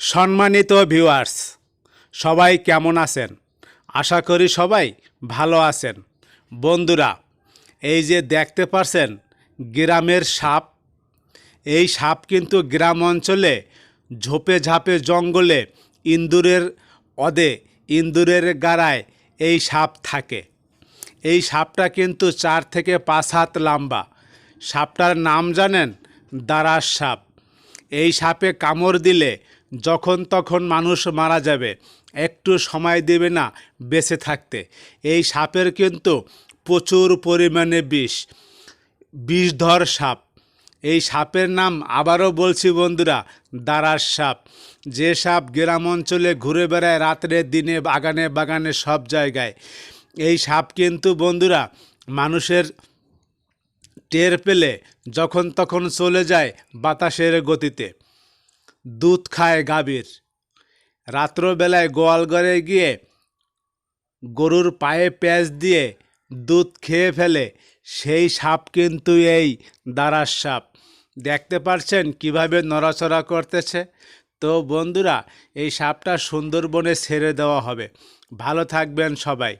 সম্মানিত ভিউয়ার্স সবাই কেমন আছেন? আশা করি সবাই ভালো আছেন। বন্ধুরা, এই যে দেখতে পারছেন গ্রামের সাপ, এই সাপ কিন্তু গ্রাম অঞ্চলে ঝোপে ঝাপে জঙ্গলে ইন্দুরের অদে ইন্দুরের গাড়ায় এই সাপ থাকে। এই সাপটা কিন্তু চার থেকে পাঁচ হাত লম্বা। সাপটার নাম জানেন দারাস সাপ। এই সাপে কামড় দিলে যখন তখন মানুষ মারা যাবে, একটু সময় দেবে না বেঁচে থাকতে। এই সাপের কিন্তু প্রচুর পরিমাণে বিষ, বিষধর সাপ। এই সাপের নাম আবারও বলছি বন্ধুরা, দারার সাপ। যে সাপ গ্রাম অঞ্চলে ঘুরে বেড়ায় রাত্রে, দিনে, বাগানে বাগানে, সব জায়গায়। এই সাপ কিন্তু বন্ধুরা, মানুষের টের পেলে যখন তখন চলে যায় বাতাসের গতিতে। দুধ খায় গাভীর। রাত্রবেলায় গোয়াল ঘরে গিয়ে গরুর পায়ে প্যাঁচ দিয়ে দুধ খেয়ে ফেলে, সেই সাপ কিন্তু এই দারার সাপ। দেখতে পারছেন কীভাবে নড়াচড়া করতেছে? তো বন্ধুরা, এই সাপটা সুন্দরবনে ছেড়ে দেওয়া হবে। ভালো থাকবেন সবাই।